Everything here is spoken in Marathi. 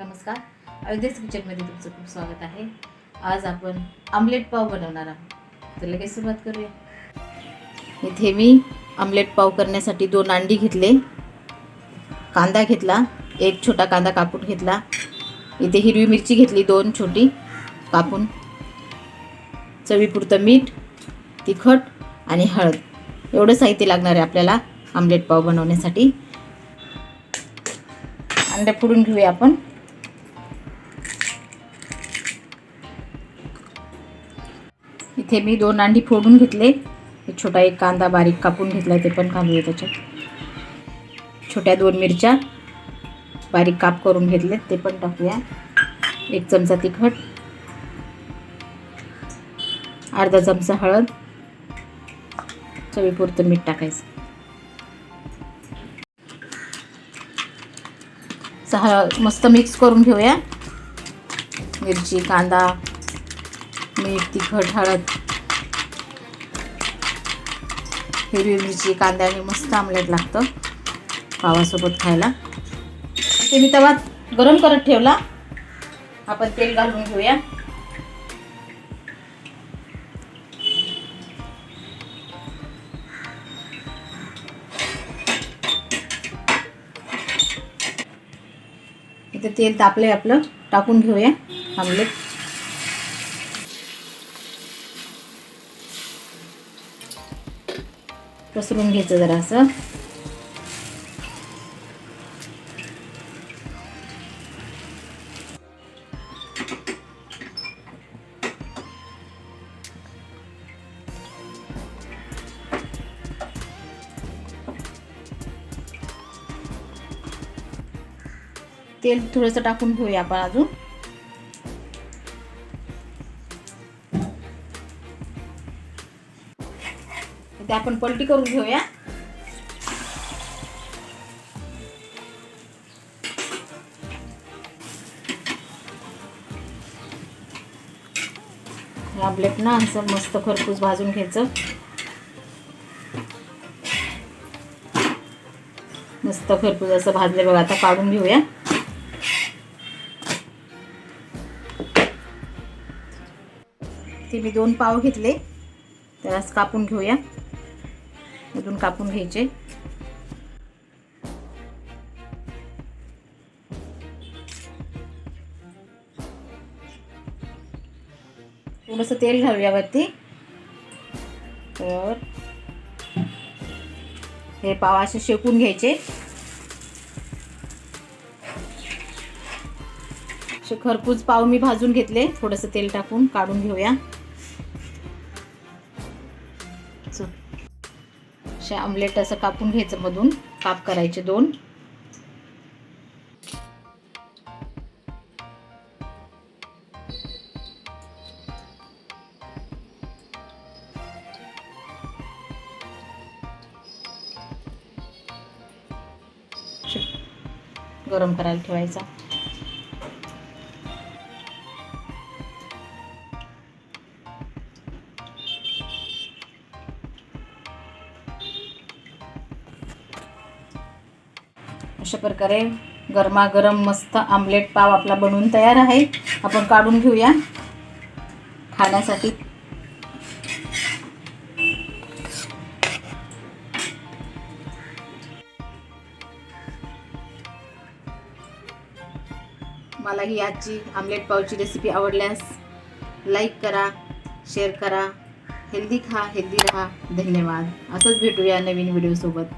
नमस्कार. अयोध्येच किचनमध्ये तुमचं खूप स्वागत आहे. आज आपण आमलेट पाव बनवणार आहोत. तर लगेच सुरुवात करूया. इथे मी आमलेट पाव करण्यासाठी दोन अंडी घेतले. कांदा घेतला. एक छोटा कांदा कापून घेतला. इथे हिरवी मिरची घेतली दोन छोटी कापून. चवीपुरतं मीठ तिखट आणि हळद. एवढं साहित्य लागणार आहे आपल्याला आमलेट पाव बनवण्यासाठी. अंडे फोडून घेऊया आपण. इथे मी दोन अंडी फोडून घेतले. एक छोटा एक कांदा बारीक कापून घेतला ते पण घालूया त्याच्यात. छोट्या दोन मिरच्या बारीक काप करून घेतले ते पण टाकूया. एक चमचा तिखट. अर्धा चमचा हळद. चवीपुरतं मीठ टाकायचं. सहा मस्त मिक्स करून घेऊया. मिरची कांदा मीठ तिखट हळद. हिरवी मिरची कांद्याने मस्त आमलेट लागतं पावासोबत खायला. ते मी तवा गरम करत ठेवला. आपण तेल घालून घेऊया. इथे तेल तापलंय आपलं. टाकून घेऊया आमलेट. पसरून घ्यायचं जरा असं तेल थोडंसं टाकून घेऊया आपण अजून. ते आपण पलटी करून घेऊया. आपल्यात ना असं मस्त खरपूस भाजून घ्यायचं. मस्त खरपूस असं भाजले बघा आता काढून घेऊया. ते मी दोन पाव घेतले त्यालाच कापून घेऊया. अजून कापून घ्यायचे. थोडंसं तेल घालूया वरती. तर हे पाव असे शेकून घ्यायचे. असे खरपूस पाव मी भाजून घेतले. थोडंसं तेल टाकून काढून घेऊया. असे आमलेट असं कापून घ्यायचं मधून. काप करायचे दोन. गरम करायला ठेवायचा. अशा प्रकारे गरमागरम मस्त आमलेट पाव आपला बनवून तयार आहे. आपण काढून घेऊया. खाण्यासाठी. मला ही आजची आमलेट पावची रेसिपी आवडल्यास लाईक करा शेअर करा. हेल्दी खा हेल्दी राहा. धन्यवाद. असंच भेटूया नवीन व्हिडिओसोबत